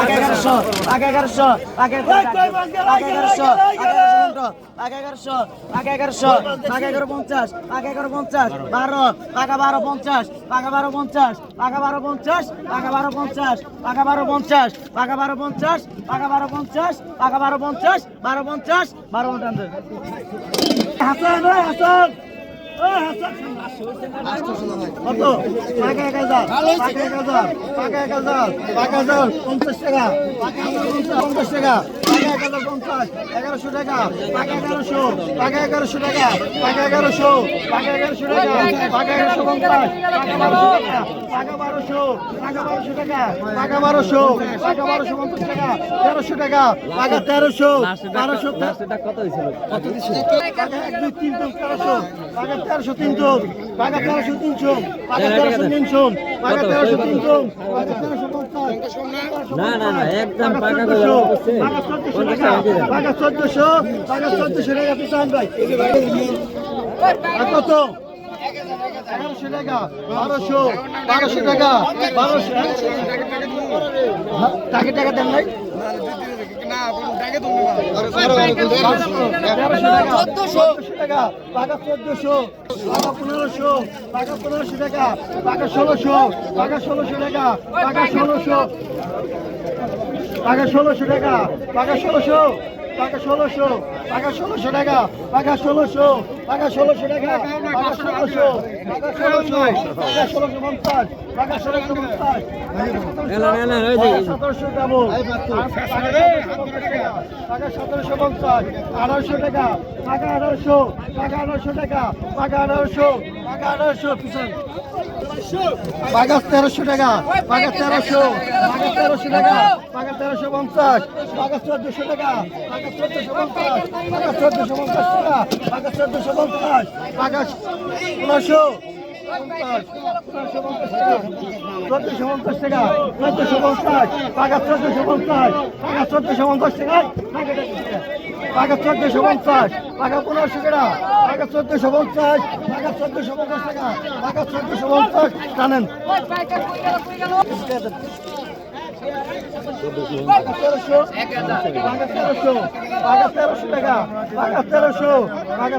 আগে এগারোশো আগে এগারোশো আগে এগারোশো আগে এগারোশো আগে এগারোশো আগে এগারো পঞ্চাশ আগে এগারো পঞ্চাশ বারো টাকা বারো পঞ্চাশ টাকা বারো পঞ্চাশ টাকা বারো পঞ্চাশ টাকা বারো পঞ্চাশ টাকা বারো পঞ্চাশ টাকা বারো পঞ্চাশ টাকা বারো পঞ্চাশ টাকা বারো পঞ্চাশ বারো পঞ্চাশ বারো পঞ্চাশ হাসান হাসান পঞ্চাশ টাকা। পঞ্চাশ টাকা এগারোশো টাকা এগারোশো এগারোশো টাকা এগারোশো পাকা এগারোশো টাকা এগারোশো পঞ্চাশ বারোশো টাকা বারোশো বারোশো পঞ্চাশ টাকা তেরোশো টাকা পাকা তেরোশো বারোশো কত দিয়েছিল কত তেরোশো তেরোশো তিনশো টাকা তেরোশো তিনশো টাকা তেরোশো তিনশো টাকা তেরোশো তিনশো টাকা তেরোশো না না না একদম পাকা চোদ্দশো টাকা টাকা চোদ্দশো টাকা চোদ্দশো ভাই কত? এগারোশো টাকা বারোশো বারোশো টাকা বারোশো টাকা। টাকা দেন নাই চোদ্দশো টাকা টাকা চোদ্দশো টাকা পনেরোশো টাকা পনেরোশো টাকা টাকা ষোলোশো টাকা ষোলোশো টাকা টাকা ষোলোশো টাকা ষোলোশো টাকা টাকা ষোলোশো টাকা ষোলোশো টাকা ষোলোশো টাকা টাকা ষোলোশো টাকা ষোলোশো টাকা টাকা ষোলোশো টাকা ষোলোশো টাকা ষোলোশো পঞ্চাশ টাকা ষোলোশো পঞ্চাশ এলা, এলা, যায়। সতেরোশো ডাবল টাকা সতেরোশো পঞ্চাশ আঠারোশো টাকা টাকা আঠারোশো টাকা আঠারোশো টাকা টাকা আঠারোশো টাকা আঠারোশো পিছন বাগাস তেরোশো টাকা বাগাস তেরোশো বাগাস তেরোশো টাকা বাগাস তেরোশো পঞ্চাশ বাগাস চোদ্দশো টাকা চোদ্দশো পঞ্চাশ বাগাস চোদ্দশো পঞ্চাশ টাকা বাগাস চোদ্দশো পঞ্চাশ বাগাস পনেরোশো চোদ্দশো পঞ্চাশ টাকা চোদ্দশো পঞ্চাশ বাগাস চোদ্দশো পঞ্চাশ বাগাস চোদ্দশো পঞ্চাশ টাকা টাকা চোদ্দশো পঞ্চাশ টাকা পনেরোশো টাকা টাকা চোদ্দশো পঞ্চাশ টাকা চোদ্দশো পঞ্চাশ টাকা টাকা চোদ্দশো পঞ্চাশ জানেন টাকা তেরোশো টাকা তেরোশো টাকা তেরোশো টাকা তেরোশো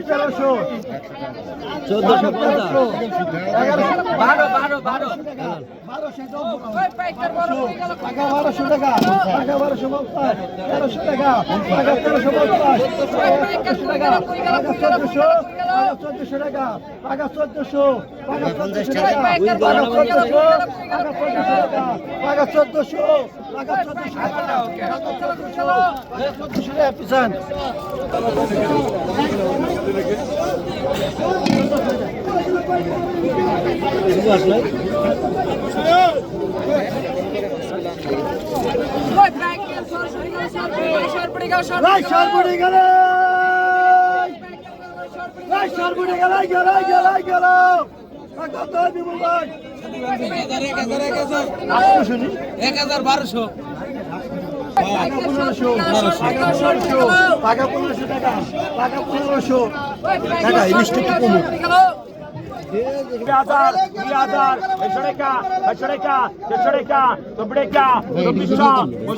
তেরোশো চোদ্দশো তেরোশো বারো বারো বারো বারোশো টাকা টাকা বারোশো পঞ্চাশ তেরোশো টাকা টাকা তেরোশো পঞ্চাশ টাকা টাকা পাগা চোদ্দশো টাকা পাগা চোদ্দশো পাগা চোদ্দশো টাকা। পাগা চোদ্দশো পাগা চোদ্দশো পাগা চোদ্দশো পাগা চোদ্দশো টাকা। পিছান আসলে সরপড়ে গেলে। সরপুরি গেলে গেল গেল গেল এক হাজার বারোশো টাকা পনেরোশো। টাকা পনেরোশো টাকা। টাকা পনেরোশো। টাকা ইলিশটা একটু কমুক। Biadar, biadar, ešoreka,